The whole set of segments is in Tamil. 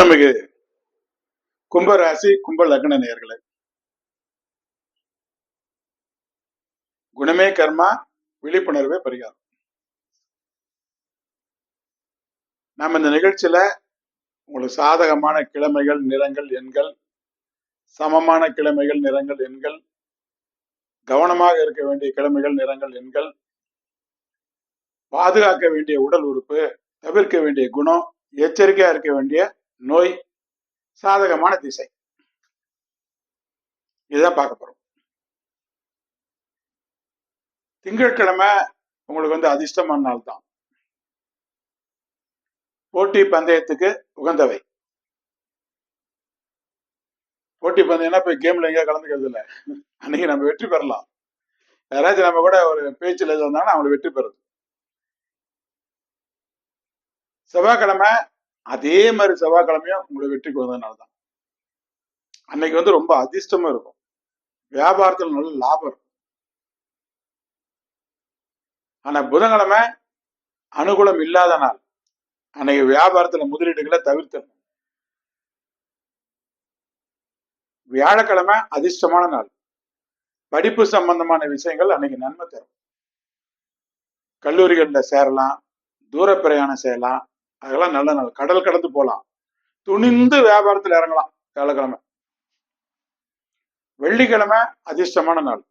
குணமிகு கும்பராசி கும்ப லக்ன நேயர்களே. குணமே கர்மா விழிப்புணர்வே பரிகாரம். நாம் இந்த நிகழ்ச்சியில உங்களுக்கு சாதகமான கிழமைகள் நிறங்கள் எண்கள் சமமான கிழமைகள் நிறங்கள் எண்கள் கவனமாக இருக்க வேண்டிய கிழமைகள் நிறங்கள் எண்கள் பாதுகாக்க வேண்டிய உடல் உறுப்பு தவிர்க்க வேண்டிய குணம் எச்சரிக்கையா இருக்க வேண்டிய நோய் சாதகமான திசை. இதுதான் பார்க்க போறோம். திங்கட்கிழமை உங்களுக்கு வந்து அதிர்ஷ்டமான நாள் தான். போட்டி பந்தயத்துக்கு உகந்தவை. போட்டி பந்தயம்னா போய் கேம்ல எங்கேயா கலந்துக்கிறது இல்லை. அன்னைக்கு நம்ம வெற்றி பெறலாம். யாராச்சும் நம்ம கூட ஒரு பேச்சில் எது வந்தாங்கன்னா அவங்களை வெற்றி பெறுது செவ்வாய்க்கிழமை அதே மாதிரி செவ்வாய்க்கிழமையும் உங்களுக்கு வெற்றிக்கு வந்ததுனால தான் அன்னைக்கு வந்து ரொம்ப அதிர்ஷ்டமும் இருக்கும். வியாபாரத்தில் நல்ல லாபம் இருக்கும். ஆனா புதன்கிழமை அனுகூலம் இல்லாத நாள். அன்னைக்கு வியாபாரத்துல முதலீடுகளை தவிர்த்தணும் வியாழக்கிழமை அதிர்ஷ்டமான நாள். படிப்பு சம்பந்தமான விஷயங்கள் அன்னைக்கு நன்மை தரும். கல்லூரிகளில் சேரலாம் தூர பிரயாணம் செய்யலாம் அதெல்லாம் நல்ல நாள். கடல் கடந்து போகலாம் துணிந்து வியாபாரத்தில் இறங்கலாம் வியாழக்கிழமை. வெள்ளிக்கிழமை அதிர்ஷ்டமான நாள்.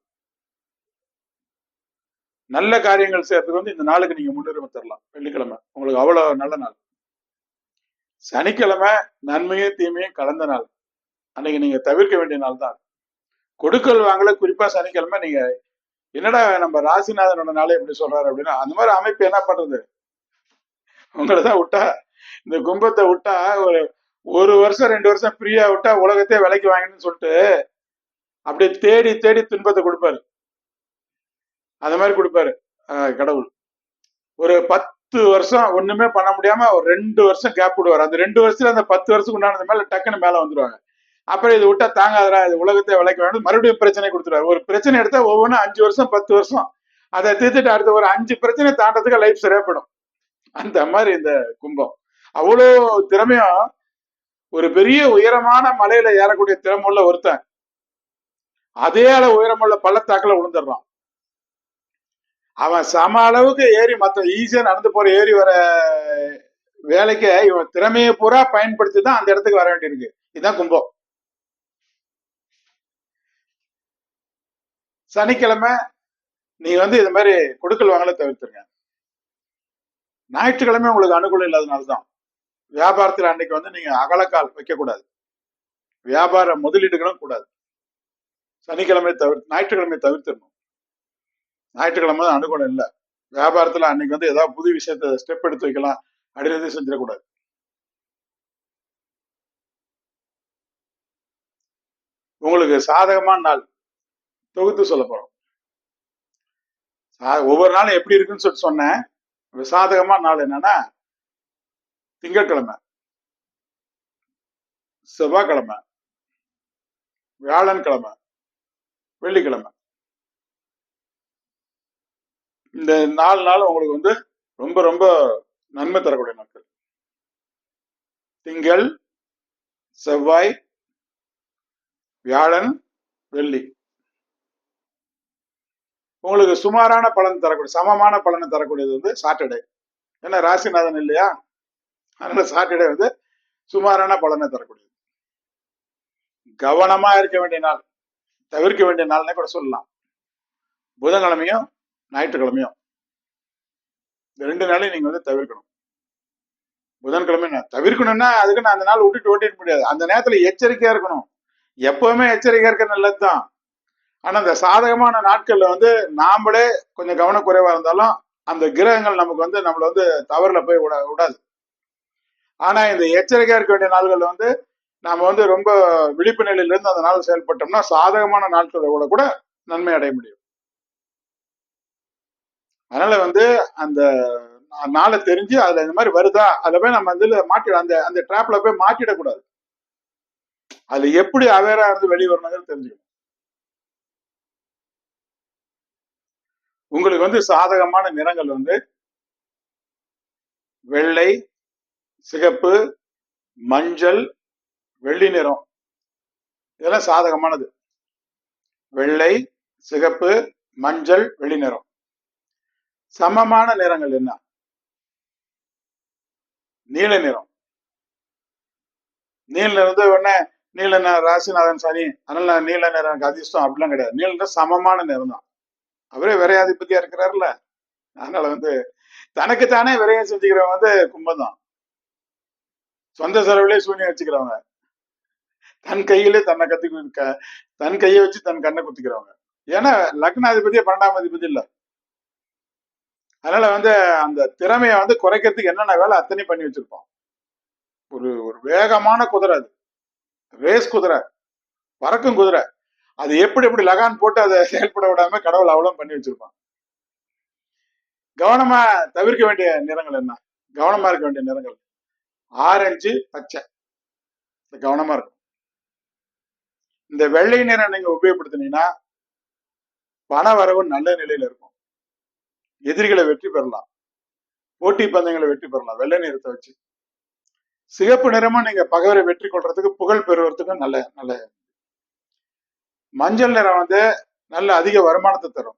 நல்ல காரியங்கள் செய்யறதுக்கு வந்து இந்த நாளுக்கு நீங்க முன்னுரிமை தரலாம். வெள்ளிக்கிழமை. உங்களுக்கு அவ்வளவு நல்ல நாள். சனிக்கிழமை நன்மையும் தீமையும் கலந்த நாள். அன்னைக்கு நீங்க தவிர்க்க வேண்டிய நாள் தான் கொடுக்கல் வாங்கல குறிப்பா சனிக்கிழமை நீங்க என்னடா நம்ம ராசிநாதனோட நாளே எப்படி சொல்றாரு அப்படின்னா அந்த மாதிரி அமைப்பு என்ன பண்றது? உங்களை தான் விட்டா இந்த கும்பத்தை விட்டா ஒரு ஒரு வருஷம் ரெண்டு வருஷம் ஃப்ரீயா விட்டா உலகத்தையே விலைக்கு வாங்கணும்னு சொல்லிட்டு அப்படியே தேடி தேடி துன்பத்தை கொடுப்பாரு. அந்த மாதிரி கொடுப்பாரு ஆஹ் கடவுள். ஒரு பத்து வருஷம் ஒண்ணுமே பண்ண முடியாம ஒரு ரெண்டு வருஷம் கேப் விடுவார். அந்த ரெண்டு வருஷத்துல அந்த பத்து வருஷத்துக்கு உண்டானது மேல டக்குன்னு மேல வந்துருவாங்க. அப்புறம் இது விட்டா தாங்காதரா இது உலகத்தை விலைக்கு வேண்டும் மறுபடியும் பிரச்சனை கொடுத்துருவாரு. ஒரு பிரச்சனை எடுத்தா ஒவ்வொன்றும் அஞ்சு வருஷம் பத்து வருஷம். அதை தீர்த்துட்டு அடுத்த ஒரு அஞ்சு பிரச்சனை தாண்டதுக்கு லைஃப் சரியாப்படும் அந்த மாதிரி இந்த கும்பம். அவ்வளோ திறமையும் ஒரு பெரிய உயரமான மலையில ஏறக்கூடிய திறமுள்ள ஒருத்தன் அதே அளவு உயரமுள்ள பள்ளத்தாக்குல விழுந்துடுறான். அவன் சம அளவுக்கு ஏறி மற்ற ஈஸியா நடந்து போற ஏறி வர வேலைக்கு இவன் திறமையை பூரா பயன்படுத்தி தான் அந்த இடத்துக்கு வர வேண்டியிருக்கு. இதுதான் கும்பம். சனிக்கிழமை நீ வந்து இது மாதிரி கொடுக்கல் வாங்கல தவிர்த்துருங்க. ஞாயிற்றுக்கிழமை உங்களுக்கு அனுகூலம் இல்லாதனால தான் வியாபாரத்தில் அன்னைக்கு வந்து நீங்க அகலக்கால் வைக்கக்கூடாது. வியாபார முதலீடுகளும் கூடாது. சனிக்கிழமை தவிர்த்து ஞாயிற்றுக்கிழமை தவிர்த்திடணும். ஞாயிற்றுக்கிழமை தான் அனுகூலம் இல்லை. வியாபாரத்துல அன்னைக்கு வந்து ஏதாவது புது விஷயத்த ஸ்டெப் எடுத்து வைக்கலாம். அப்படின்றது செஞ்சிடக்கூடாது. உங்களுக்கு சாதகமான நாள். தொகுத்து சொல்ல போறோம். சா- ஒவ்வொரு நாளும் எப்படி இருக்குன்னு சொல்லிட்டு சொன்னேன். சாதகமான நாள் என்னன்னா திங்கட்கிழமை. செவ்வாய்க்கிழமை. வியாழன்கிழமை. வெள்ளிக்கிழமை. இந்த நாலு நாள் உங்களுக்கு வந்து ரொம்ப ரொம்ப நன்மை தரக்கூடிய நாட்கள். திங்கள் செவ்வாய் வியாழன் வெள்ளி. உங்களுக்கு சுமாரான பலன் தரக்கூடிய சமமான பலனை தரக்கூடியது வந்து சாட்டர்டே ஏன்னா ராசிநாதன் இல்லையா? அதனால சாட்டர்டே வந்து சுமாரான பலனை தரக்கூடியது. கவனமா இருக்க வேண்டிய நாள் தவிர்க்க வேண்டிய நாள்னே கூட சொல்லலாம். புதன்கிழமையும் ஞாயிற்றுக்கிழமையும். ரெண்டு நாளையும் நீங்க வந்து தவிர்க்கணும். புதன்கிழமை நான் தவிர்க்கணும்னா அதுக்கு நான் அந்த நாள் விட்டுட்டு ஓட்டிட்டு முடியாது. அந்த நேரத்துல எச்சரிக்கையா இருக்கணும். எப்பவுமே எச்சரிக்கையா இருக்க நல்லதுதான். ஆனா இந்த சாதகமான நாட்கள்ல வந்து நாமளே கொஞ்சம் கவனக்குறைவா இருந்தாலும் அந்த கிரகங்கள் நமக்கு வந்து நம்மள வந்து தவறுல போய் விட விடாது. ஆனா இந்த எச்சரிக்கையா இருக்க வேண்டிய நாள்கள்ல வந்து நாம வந்து ரொம்ப விழிப்பு நிலையில இருந்து அந்த நாள் செயல்பட்டோம்னா சாதகமான நாட்களை கூட நன்மை அடைய முடியும். அதனால வந்து அந்த நாளை தெரிஞ்சு அதுல இந்த மாதிரி வருதா அதுல போய் நம்ம இதுல மாட்டிட அந்த அந்த ட்ராப்ல போய் மாட்டிடக்கூடாது. அதுல எப்படி அவேரா இருந்து வெளியே வரணுங்கிறது தெரிஞ்சுக்கணும். உங்களுக்கு வந்து சாதகமான நிறங்கள் வந்து வெள்ளை சிகப்பு மஞ்சள் வெள்ளி நிறம். இதெல்லாம் சாதகமானது. வெள்ளை சிகப்பு மஞ்சள் வெள்ளி நிறம். சமமான நிறங்கள் என்ன? நீல நிறம். நீல நிறம் உடனே நீல நிற ராசிநாதன் சனி. அதனால நீல நிறம் எனக்கு அதிர்ஷ்டம் அப்படிலாம் கிடையாது. நீல நிறம் சமமான நிறம் தான் அவரே விரையாதிபதியா இருக்கிறாருல்ல அதனால வந்து தனக்குத்தானே விரயம் செஞ்சுக்கிறவங்க வந்து கும்பம் தான் சொந்த செலவுலயே சூனியம் வச்சுக்கிறவங்க. தன் கையிலே தன்னை கத்து க- தன் கையை வச்சு தன் கண்ணை குத்திக்கிறவங்க. ஏன்னா லக்னாதிபதியே பன்னெண்டாம் அதிபதி இல்ல. அதனால வந்து அந்த திறமையை வந்து குறைக்கிறதுக்கு என்னென்ன வேலை அத்தனை பண்ணி வச்சிருப்போம் ஒரு ஒரு வேகமான குதிரை அது. ரேஸ் குதிரை. பறக்கும் குதிரை. அது எப்படி எப்படி லகான் போட்டு அதை செயல்பட விடாம கடவுள் அவ்வளவு பண்ணி வச்சிருப்பான். கவனமா தவிர்க்க வேண்டிய நிறங்கள் என்ன? கவனமா இருக்க வேண்டிய நிறங்கள். ஆரஞ்சு பச்சை. கவனமா இருக்கும். இந்த வெள்ளை நிறம் நீங்க உபயோகப்படுத்தினீங்கன்னா பண வரவு நல்ல நிலையில இருக்கும். எதிரிகளை வெற்றி பெறலாம். போட்டி பந்தயங்களை வெற்றி பெறலாம். வெள்ளை நிறத்தை வச்சு. சிகப்பு நிறமும் நீங்க பகவரை வெற்றி கொள்றதுக்கு புகழ் பெறுவதற்கும் நல்ல நல்ல மஞ்சள் நிறம் வந்து நல்ல அதிக வருமானத்தை தரும்.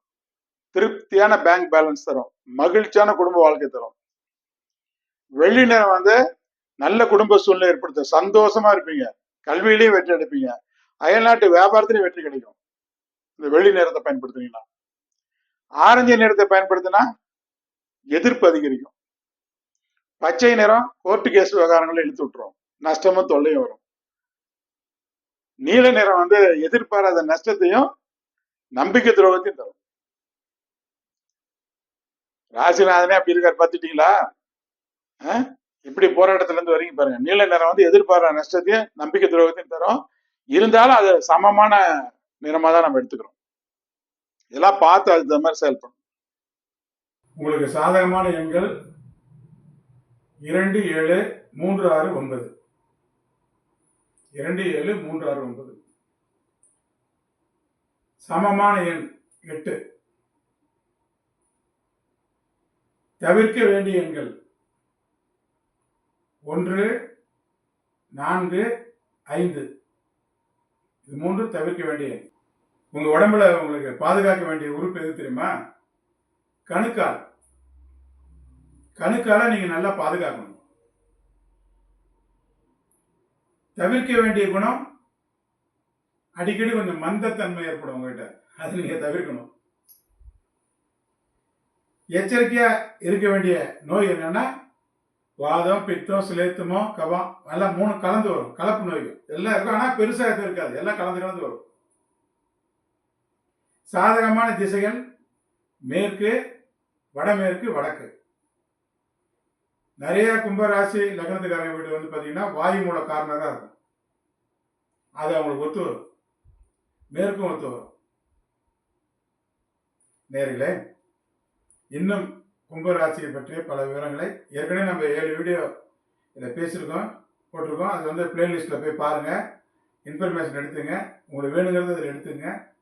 திருப்தியான பேங்க் பேலன்ஸ் தரும். மகிழ்ச்சியான குடும்ப வாழ்க்கை தரும். வெள்ளி நிறம் வந்து நல்ல குடும்ப சூழ்நிலை ஏற்படுத்தும். சந்தோஷமா இருப்பீங்க. கல்வியிலையும் வெற்றி எடுப்பீங்க அயல்நாட்டு வியாபாரத்திலையும் வெற்றி கிடைக்கும். இந்த வெள்ளி நேரத்தை பயன்படுத்துனீங்கன்னா. ஆரஞ்சு நிறத்தை பயன்படுத்தினா எதிர்ப்பு அதிகரிக்கும். பச்சை நிறம் கோர்ட்டு கேஸ் விவகாரங்களை இழுத்து விட்டுரும். நஷ்டமும் தொல்லையும் வரும். நீல நிறம் வந்து எதிர்பாராத நஷ்டத்தையும் நம்பிக்கை துரோகத்தையும் தரும். ராசிநாதனே அப்படி இருக்காரு பார்த்துட்டீங்களா? இப்படி போராட்டத்துல இருந்து வரீங்க பாருங்க. நீல நிறம் வந்து எதிர்பாராத நஷ்டத்தையும் நம்பிக்கை துரோகத்தையும் தரும். இருந்தாலும் அது சமமான நிறமா தான் நம்ம எடுத்துக்கிறோம். இதெல்லாம் பார்த்து அது மாதிரி செயல்படும் உங்களுக்கு சாதகமான எண்கள் இரண்டு ஏழு மூன்று ஆறு ஒன்பது. இரண்டு ஏழு மூன்று ஆறு ஒன்பது. சமமான எண் எட்டு. தவிர்க்க வேண்டிய எண்கள் ஒன்று நான்கு ஐந்து. இது மூன்று தவிர்க்க வேண்டிய எண். உங்க உடம்புல உங்களுக்கு பாதுகாக்க வேண்டிய உறுப்பு எது தெரியுமா? கணுக்கால். கணுக்கால நீங்க நல்லா பாதுகாக்கணும். தவிர்க்க வேண்டிய குணம் அடிக்கடி கொஞ்சம் மந்தத்தன்மை ஏற்படும் உங்ககிட்ட. அது நீங்க தவிர்க்கணும். எச்சரிக்கையா இருக்க வேண்டிய நோய் என்னன்னா வாதம் பித்தம் சிலேத்தமோ கபம் எல்லாம் மூணு கலந்து வரும். கலப்பு நோய்கள். எல்லாம் இருக்கும். ஆனா பெருசாக எதுவும் இருக்காது. எல்லாம் கலந்து கலந்து வரும். சாதகமான திசைகள் மேற்கு வடமேற்கு வடக்கு. நிறைய கும்பராசி லக்னத்துக்காரங்க வீடு வந்து பார்த்தீங்கன்னா வாயு மூல கார்னராக இருக்கும். அது அவங்களுக்கு ஒத்து வரும். மேற்கும் ஒத்து வரும். நேர்களே இன்னும் கும்பராசியை பற்றிய பல விவரங்களை ஏற்கனவே நம்ம ஏழு வீடியோ இதில் பேசியிருக்கோம் போட்டிருக்கோம். அது வந்து பிளேலிஸ்ட்டில் போய் பாருங்கள் இன்ஃபர்மேஷன் எடுத்துங்க. உங்களுக்கு வேணுங்கிறத அதில் எடுத்துங்க.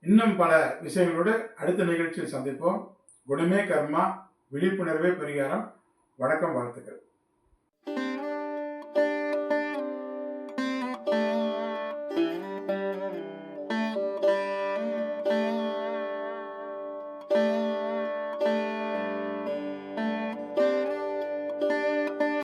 இன்னும் பல விஷயங்களோடு அடுத்த நிகழ்ச்சியில் சந்திப்போம். குணமே கர்மா. விழிப்புணர்வே பரிகாரம். வணக்கம் வாழ்த்துக்கள்.